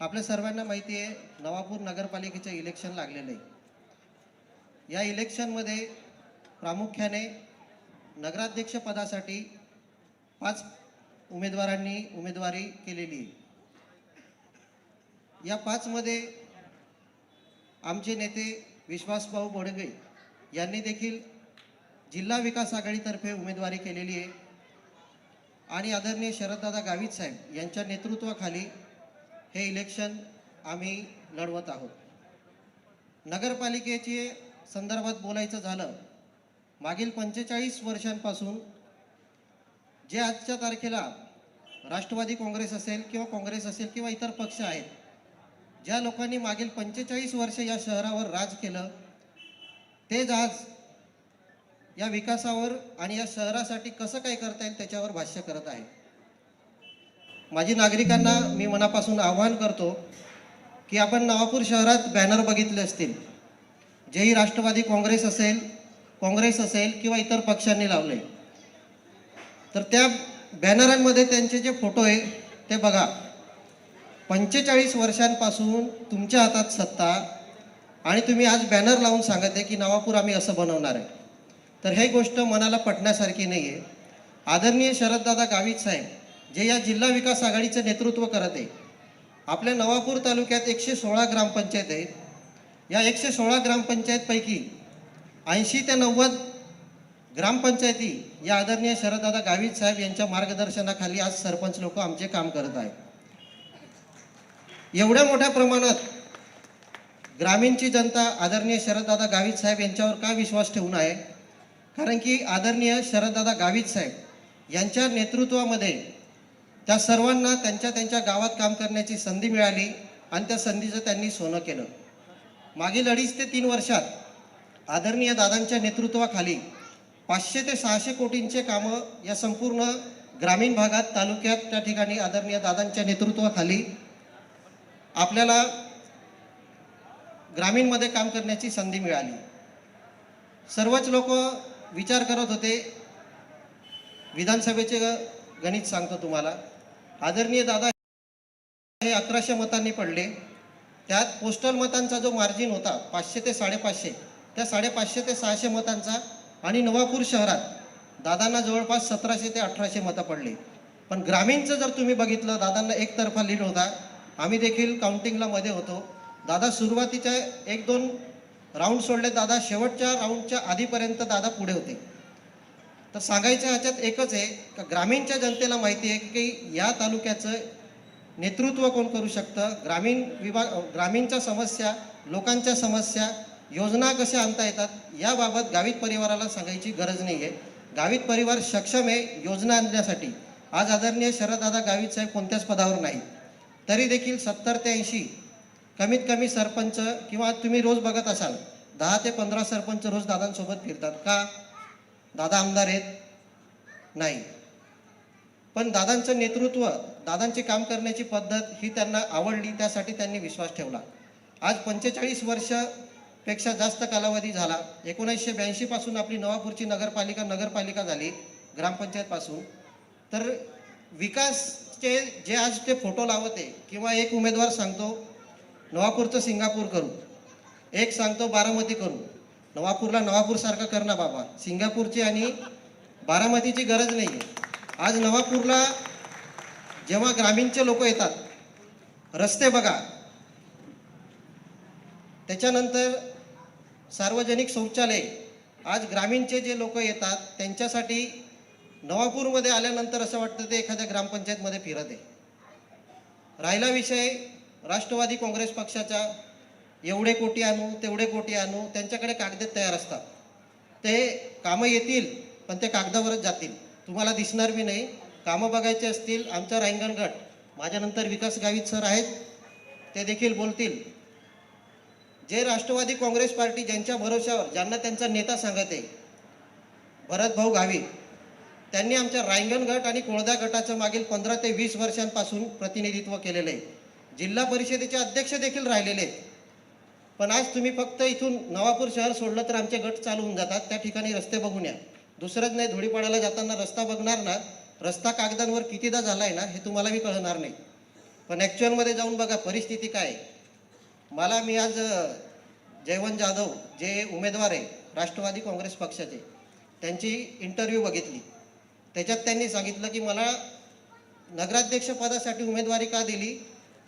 आपल्या सर्वांना माहिती आहे नवापूर नगरपालिकेचं इलेक्शन लागलेलं. आहे या इलेक्शनमध्ये प्रामुख्याने नगराध्यक्ष पदासाठी पाच उमेदवारांनी उमेदवारी केलेली आहे. या पाचमध्ये आमचे नेते विश्वासभाऊ बोडगे यांनी देखील जिल्हा विकास आघाडीतर्फे उमेदवारी केलेली आहे. आणि आदरणीय शरददादा गावित साहेब यांच्या नेतृत्वाखाली हे इलेक्शन आम्ही लढवत आहोत. नगरपालिकेचे संदर्भात बोलायचं झालं मागील पंचेचाळीस वर्षांपासून जे आजच्या तारखेला राष्ट्रवादी काँग्रेस असेल किंवा काँग्रेस असेल किंवा इतर पक्ष आहेत ज्या लोकांनी मागील पंचेचाळीस वर्ष या शहरावर राज केलं तेच आज या विकासावर आणि या शहरासाठी कसं काय करता येईल त्याच्यावर भाष्य करत आहे माझी नागरिकांना मी मनापासून आवाहन करतो की आपण नवापूर शहरात बॅनर बघितले असतील. जेही राष्ट्रवादी काँग्रेस असेल काँग्रेस असेल किंवा इतर पक्षांनी लावले. तर त्या बॅनरांमध्ये त्यांचे जे फोटो आहे ते बघा. पंचेचाळीस वर्षांपासून तुमच्या हातात सत्ता आणि तुम्ही आज बॅनर लावून सांगत आहे की नवापूर आम्ही असं बनवणार आहे. तर हे गोष्ट मनाला पटण्यासारखी नाही आहे आदरणीय शरददादा गावित साहेब जे या जिल्हा विकास आघाडीचं नेतृत्व करत आहे. आपल्या नवापूर तालुक्यात एकशे सोळा ग्रामपंचायत आहेत. या एकशे सोळा ग्रामपंचायतपैकी ऐंशी ते नव्वद ग्रामपंचायती या आदरणीय शरददादा गावित साहेब यांच्या मार्गदर्शनाखाली आज सरपंच लोक आमचे काम करत आहेत. एवढ्या मोठ्या प्रमाणात ग्रामीणची जनता आदरणीय शरददादा गावित साहेब यांच्यावर का विश्वास ठेवून आहे? कारण की आदरणीय शरददादा गावित साहेब यांच्या नेतृत्वामध्ये त्या सर्वांना त्यांच्या त्यांच्या गावात काम करण्याची संधी मिळाली आणि त्या संधीचं त्यांनी सोनं केलं. मागील अडीच ते तीन वर्षात आदरणीय दादांच्या नेतृत्वाखाली पाचशे ते सहाशे कोटींचे कामं या संपूर्ण ग्रामीण भागात तालुक्यात त्या ठिकाणी आदरणीय दादांच्या नेतृत्वाखाली आपल्याला ग्रामीणमध्ये काम करण्याची संधी मिळाली. सर्वच लोक विचार करत होते. विधानसभेचे गणित सांगतो तुम्हाला. आदरणीय दादा हे अकराशे मतांनी पडले. त्यात पोस्टल मतांचा जो मार्जिन होता पाचशे ते साडेपाचशे त्या साडेपाचशे ते सहाशे मतांचा आणि नवापूर शहरात दादांना जवळपास सतराशे ते अठराशे मतं पडली. पण ग्रामीणचं जर तुम्ही बघितलं दादांना एकतर्फा लीड होता. आम्ही देखील काउंटिंगला मध्ये होतो. दादा सुरुवातीच्या एक दोन राऊंड सोडले. दादा शेवटच्या राऊंडच्या आधीपर्यंत दादा पुढे होते. तर सांगायच्या ह्याच्यात एकच आहे का ग्रामीणच्या जनतेला माहिती आहे की या तालुक्याचं नेतृत्व कोण करू शकतं? ग्रामीण विभाग ग्रामीणच्या समस्या लोकांच्या समस्या योजना कशा आणता येतात याबाबत गावित परिवाराला सांगायची गरज नाही आहे. गावित परिवार सक्षम आहे योजना आणण्यासाठी. आज आदरणीय शरददादा गावित साहेब कोणत्याच पदावर नाही तरी देखील सत्तर ते ऐंशी कमीत कमी सरपंच किंवा तुम्ही रोज बघत असाल दहा ते पंधरा सरपंच रोज दादांसोबत फिरतात. का? दादा आमदार आहेत? नाही. पण दादांचं नेतृत्व दादांचे काम करण्याची पद्धत ही त्यांना आवडली त्यासाठी त्यांनी विश्वास ठेवला. आज पंचेचाळीस वर्षपेक्षा जास्त कालावधी झाला. एकोणीसशे ब्याऐंशीपासून आपली नवापूरची नगरपालिका नगरपालिका झाली ग्रामपंचायतपासून. तर विकासचे जे आज ते फोटो लावते किंवा एक उमेदवार सांगतो नवापूरचं सिंगापूर करू. एक सांगतो बारामती करू. नवापूरला नवापूरसारखं कर ना बाबा. सिंगापूरची आणि बारामतीची गरज नाही आहे आज नवापूरला जेव्हा ग्रामीणचे लोक येतात रस्ते बघा. त्याच्यानंतर सार्वजनिक शौचालय. आज ग्रामीणचे जे लोक येतात त्यांच्यासाठी नवापूरमध्ये आल्यानंतर असं वाटतं ते एखाद्या ग्रामपंचायतमध्ये फिरत आहे. राहिला विषय राष्ट्रवादी काँग्रेस पक्षाचा. एवढे कोटी आणू तेवढे कोटी आणू त्यांच्याकडे कागद तयार असतात. ते कामं येतील पण ते कागदावरच जातील. तुम्हाला दिसणार बी नाही. कामं बघायचे असतील आमचा रायंगण गट. माझ्यानंतर विकास गावित सर आहेत ते देखील बोलतील. जे राष्ट्रवादी काँग्रेस पार्टी ज्यांच्या भरोश्यावर ज्यांना त्यांचा नेता सांगत आहे भरत भाऊ गावी त्यांनी आमच्या रायंगण गट आणि कोळदा गटाचं मागील पंधरा ते वीस वर्षांपासून प्रतिनिधित्व केलेलं आहे. जिल्हा परिषदेचे अध्यक्ष देखील राहिलेले आहेत. पण आज तुम्ही फक्त इथून नवापूर शहर सोडलं तर आमचे गट चालू होऊन जातात. त्या ठिकाणी रस्ते बघून या. दुसरंच नाही धुळीपाड्याला जाताना रस्ता बघणार ना रस्ता कागदांवर कितीदा झाला आहे ना हे तुम्हाला मी कळणार नाही. पण ॲक्च्युअलमध्ये जाऊन बघा परिस्थिती काय आहे. मला मी आज जयवंत जाधव जे उमेदवार आहे राष्ट्रवादी काँग्रेस पक्षाचे त्यांची इंटरव्ह्यू बघितली. त्याच्यात त्यांनी सांगितलं की मला नगराध्यक्षपदासाठी उमेदवारी का दिली?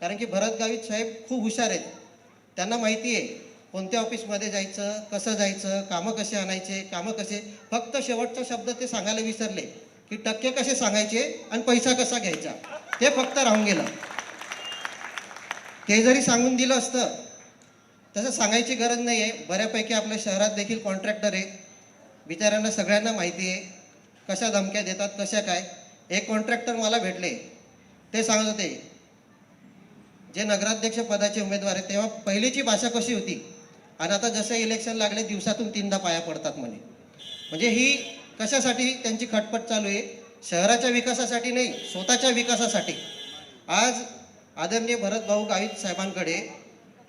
कारण की भरत गावित साहेब खूप हुशार आहेत. त्यांना माहिती आहे कोणत्या ऑफिसमध्ये जायचं कसं जायचं कामं कसे आणायचे कामं कसे. फक्त शेवटचा शब्द ते सांगायला विसरले की टक्के कसे सांगायचे आणि पैसा कसा घ्यायचा. ते फक्त राहून गेलं. ते जरी सांगून दिलं असतं तसं सांगायची गरज नाही आहे बऱ्यापैकी आपल्या शहरात देखील कॉन्ट्रॅक्टर आहे. बिचाऱ्यांना सगळ्यांना माहिती आहे कशा धमक्या देतात कशा काय. एक कॉन्ट्रॅक्टर मला भेटले. ते सांगत होते जे नगराध्यक्ष पदाचे उमेदवार आहेत तेव्हा पहिलीची भाषा कशी होती? आणि आता जसं इलेक्शन लागले दिवसातून तीनदा पाया पडतात म्हणे. म्हणजे ही कशासाठी त्यांची खटपट चालू आहे? शहराच्या विकासासाठी नाही स्वतःच्या विकासासाठी. आज आदरणीय भरतभाऊ गावित साहेबांकडे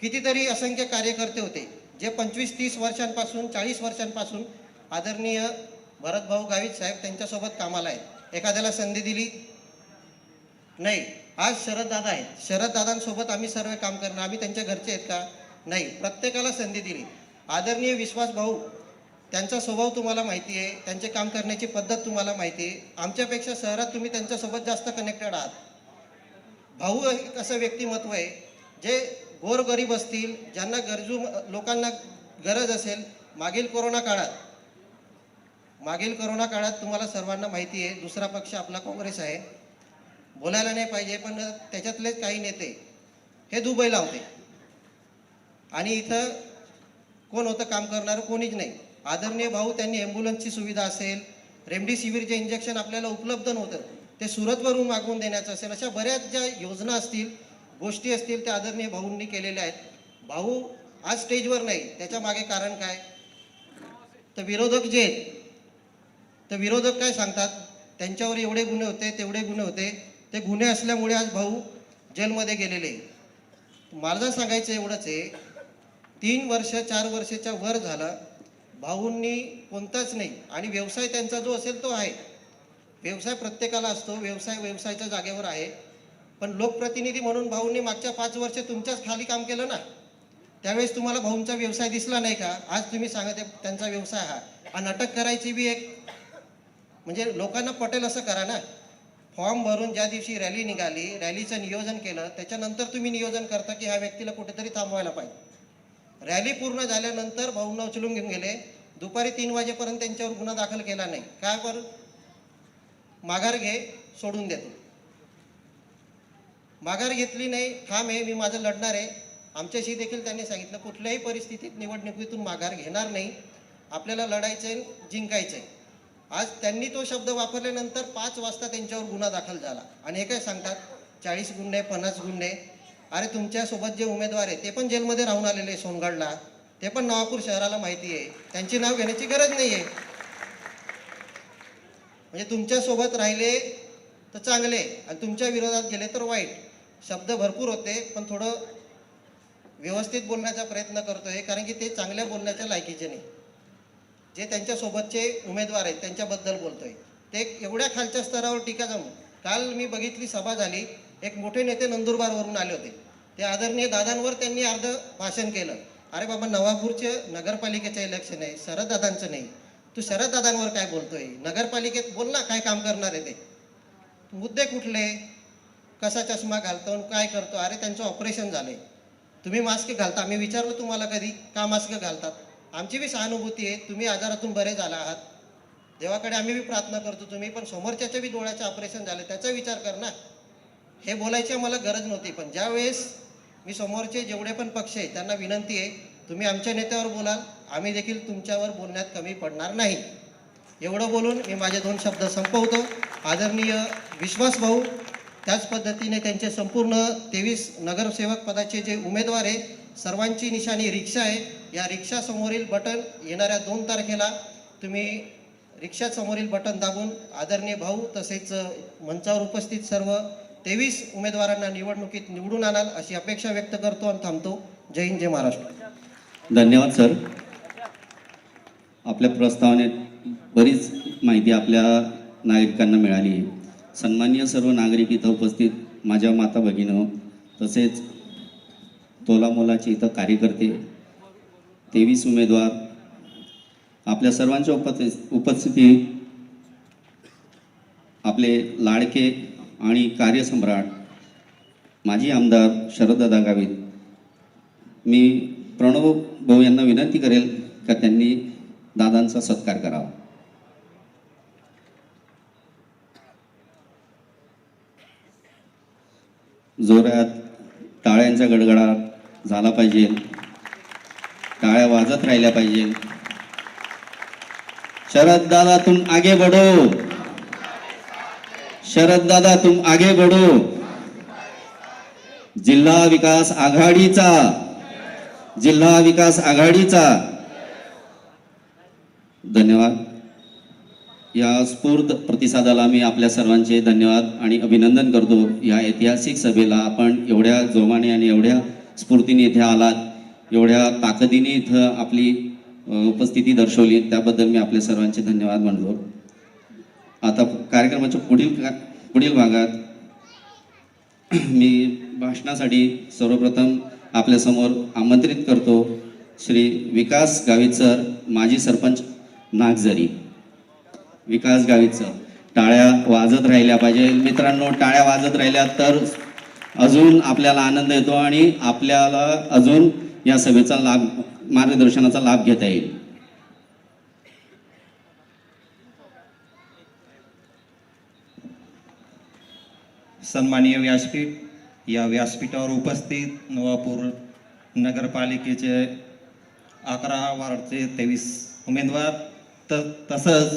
कितीतरी असंख्य कार्यकर्ते होते जे पंचवीस तीस वर्षांपासून चाळीस वर्षांपासून आदरणीय भरतभाऊ गावित साहेब त्यांच्यासोबत कामाला आहेत. एखाद्याला संधी दिली? नाही. आज शरद दादा आहेत. शरद दादांसोबत आम्ही सर्व काम करणार. आम्ही त्यांच्या घरचे आहेत का? नाही. प्रत्येकाला संधी दिली. आदरणीय विश्वास भाऊ त्यांचा स्वभाव तुम्हाला माहिती आहे. त्यांचे काम करण्याची पद्धत तुम्हाला माहिती आहे. आमच्यापेक्षा शहरात तुम्ही त्यांच्यासोबत जास्त कनेक्टेड आहात. भाऊ एक असं व्यक्तिमत्व आहे जे गोरगरीब असतील ज्यांना गरजू लोकांना गरज असेल मागील कोरोना काळात मागील कोरोना काळात तुम्हाला सर्वांना माहिती आहे दुसरा पक्ष आपला काँग्रेस आहे. बोलायला नाही पाहिजे पण त्याच्यातलेच काही नेते हे दुबईला होते आणि इथं कोण होतं काम करणारं कोणीच नाही. आदरणीय भाऊ त्यांनी ॲम्ब्युलन्सची सुविधा असेल रेमडेसिवीरचे इंजेक्शन आपल्याला उपलब्ध नव्हतं ते सुरतवरून मागवून देण्याचं असेल अशा बऱ्याच ज्या योजना असतील गोष्टी असतील त्या आदरणीय भाऊंनी केलेल्या आहेत. भाऊ आज स्टेजवर नाही त्याच्यामागे कारण काय? तर विरोधक जे आहेत तर विरोधक काय सांगतात? त्यांच्यावर एवढे गुन्हे होते तेवढे गुन्हे होते ते गुन्हे असल्यामुळे आज भाऊ जेलमध्ये गेलेले मला सांगायचं एवढंच आहे तीन वर्ष चार वर्षाच्या वर झालं भाऊंनी कोणताच नाही आणि व्यवसाय त्यांचा जो असेल तो आहे. व्यवसाय प्रत्येकाला असतो व्यवसाय व्यवसायाच्या जागेवर आहे. पण लोकप्रतिनिधी म्हणून भाऊंनी मागच्या पाच वर्ष तुमच्याच खाली काम केलं ना? त्यावेळेस तुम्हाला भाऊंचा व्यवसाय दिसला नाही का? आज तुम्ही सांगत आहे त्यांचा व्यवसाय हा. आणि अटक करायची बी एक म्हणजे लोकांना पटेल असं करा ना? फॉर्म भरून ज्या दिवशी रॅली निघाली रॅलीचं नियोजन केलं त्याच्यानंतर तुम्ही नियोजन करता की ह्या व्यक्तीला कुठेतरी थांबवायला पाहिजे. रॅली पूर्ण झाल्यानंतर भाऊंना उचलून घेऊन गेले. दुपारी तीन वाजेपर्यंत त्यांच्यावर गुन्हा दाखल केला नाही. काय बरं? माघार घे सोडून देतो माघार घेतली नाही ठाम आहे मी माझं लढणार आहे. आमच्याशी देखील त्यांनी सांगितलं कुठल्याही परिस्थितीत निवडणुकीतून माघार घेणार नाही. आपल्याला लढायचं आहे जिंकायचं आहे आज त्यांनी तो शब्द वापरल्यानंतर पाच वाजता त्यांच्यावर गुन्हा दाखल झाला. आणि हे काय सांगतात? चाळीस गुन्हे पन्नास गुन्हे. अरे तुमच्यासोबत जे उमेदवार आहे ते पण जेलमध्ये राहून आलेले आहे सोनगडला. ते पण नवापूर शहराला माहिती आहे. त्यांची नाव घेण्याची गरज नाही आहे म्हणजे तुमच्यासोबत राहिले तर चांगले आणि तुमच्या विरोधात गेले तर वाईट. शब्द भरपूर होते पण थोडं व्यवस्थित बोलण्याचा प्रयत्न करतोय कारण की ते चांगल्या बोलण्याच्या लायकीचे नाही. जे त्यांच्यासोबतचे उमेदवार आहेत त्यांच्याबद्दल बोलतो आहे ते एवढ्या खालच्या स्तरावर टीका जाऊन काल मी बघितली सभा झाली एक मोठे नेते नंदुरबारवरून आले होते. ते आदरणीय दादांवर त्यांनी अर्ध भाषण केलं. अरे बाबा नवापूरचे नगरपालिकेचं इलेक्शन आहे शरददादांचं नाही. तू शरददादांवर काय बोलतोय? नगरपालिकेत बोल ना काय काम करणार आहे ते. मुद्दे कुठले? कसा चष्मा घालतो आणि काय करतो? अरे त्यांचं ऑपरेशन झालंय. तुम्ही मास्क घालता. आम्ही विचारलं तुम्हाला कधी का मास्क घालतात? आमची बी सहानुभूती आहे. तुम्ही आजारातून बरे झाला आहात. देवाकडे आम्ही बी प्रार्थना करतो. तुम्ही पण समोरच्याच्या बी डोळ्याचं ऑपरेशन झालं त्याचा विचार कर ना. हे बोलायची मला गरज नव्हती पण ज्यावेळेस मी समोरचे जेवढे पण पक्ष आहे त्यांना विनंती आहे तुम्ही आमच्या नेत्यावर बोलाल. आम्ही देखील तुमच्यावर बोलण्यात कमी पडणार नाही. एवढं बोलून मी माझे दोन शब्द संपवतो. आदरणीय विश्वास भाऊ त्याच पद्धतीने त्यांचे संपूर्ण तेवीस नगरसेवक पदाचे जे उमेदवार आहे सर्वांची निशाणी रिक्षा आहे. या रिक्षासमोरील बटन येणाऱ्या दोन तारखेला तुम्ही रिक्षासमोरील बटन दाबून आदरणीय भाऊ तसेच मंचावर उपस्थित सर्व तेवीस उमेदवारांना निवडणुकीत निवडून आणाल अशी अपेक्षा व्यक्त करतो आणि थांबतो. जय हिंद जय महाराष्ट्र. धन्यवाद सर. आपल्या प्रस्तावनेत बरीच माहिती आपल्या नागरिकांना मिळाली. आहे सन्माननीय सर्व नागरिक इथं उपस्थित माझ्या माता भगिनं तसेच तोलामोलाचे इथं कार्यकर्ते तेवीस उमेदवार. आपल्या सर्वांच्या उपस्थित उपस्थिती आपले लाडके आणि कार्यसम्राट माजी आमदार शरददादा गावित. मी प्रणव भाऊ यांना विनंती करेल का त्यांनी दादांचा सत्कार करावा. जोरात टाळ्यांचा गडगडाट झाला पाहिजे. टाळ्या वाजत राहिल्या पाहिजे. शरद दादा तुम आगे बढ़ो. शरद दादा तुम आगे बढ़ो. जिल्हा विकास आघाडीचा. जिल्हा विकास आघाडीचा. धन्यवाद. या स्फूर्त प्रतिसादाला मी आपल्या सर्वांचे धन्यवाद आणि अभिनंदन करतो. या ऐतिहासिक सभेला आपण एवढ्या जोमाने आणि एवढ्या स्फूर्तीने इथे आलात. एवढ्या ताकदीने इथं आपली उपस्थिती दर्शवली. त्याबद्दल मी आपल्या सर्वांचे धन्यवाद म्हणलो आता कार्यक्रमाच्या पुढील पुढील भागात मी भाषणासाठी सर्वप्रथम आपल्यासमोर आमंत्रित करतो श्री विकास गावित सर माजी सरपंच नागझरी. विकास गावित सर टाळ्या वाजत राहिल्या पाहिजे. मित्रांनो टाळ्या वाजत राहिल्या तर अजून आपल्याला आनंद येतो आणि आपल्याला अजून या सभेचा लाभ मार्गदर्शनाचा लाभ घेता येईल. सन्माननीय व्यासपीठ या व्यासपीठावर उपस्थित नवापूर नगरपालिकेचे अकरा वार्डचे तेवीस उमेदवार तर तसंच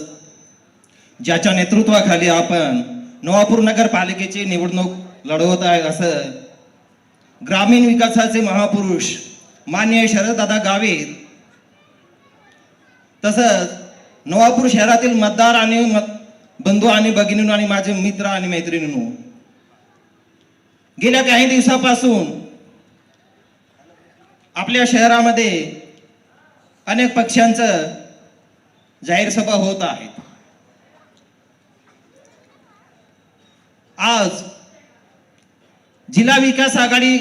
ज्याच्या नेतृत्वाखाली आपण नवापूर नगरपालिकेची निवडणूक लढवत आहे असं ग्रामीण विकासाचे महापुरुष मान्य शरददादा गावे. तसंच नवापूर शहरातील मतदार आणि मत बंधू आणि भगिनींनो आणि माझे मित्र आणि मैत्रिणींनो गेल्या काही दिवसापासून आपल्या शहरामध्ये अनेक पक्षांचं जाहीर सभा होत आहेत आज जिल्हा विकास आघाडी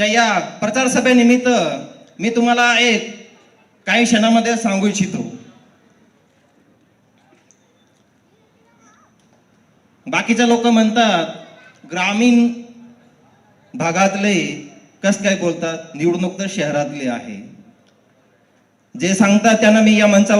च्या या प्रचार सभेनिमित्त मी तुम्हाला एक काही क्षणामध्ये सांगू इच्छितो. बाकीचे लोक म्हणतात ग्रामीण भागातले कस काय बोलतात? निवडणूक तर शहरातली आहे. जे सांगतात त्यांना मी या मंचावर